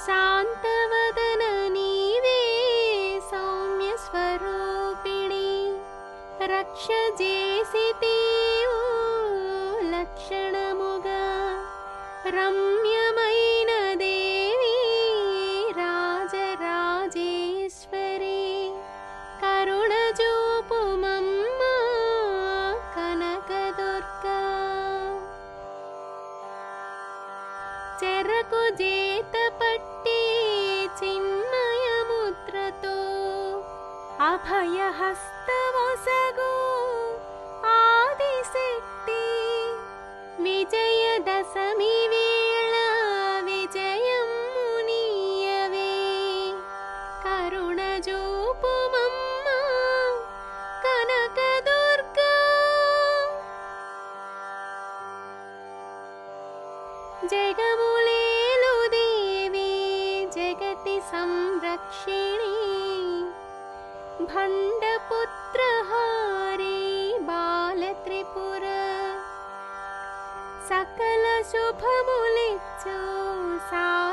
शान्तवदननिवे सौम्यस्वरूपिणी। रक्षजेसि लक्षणमुगा। रम्यमयिन देवी राजराजेश्वरी करुणजोपुमं कनकदुर्गा चरकुजेत अभयहस्तवसगो आदिशक्ति। विजयदशमी वीळा विजयं मुनीयवे। करुणजोपुमं कनकदुर्गा। जगमुलेलु देवी जगति संरक्षिणी। भण्डपुत्रहारी बालत्रिपुर। सकलशुभमुनि सा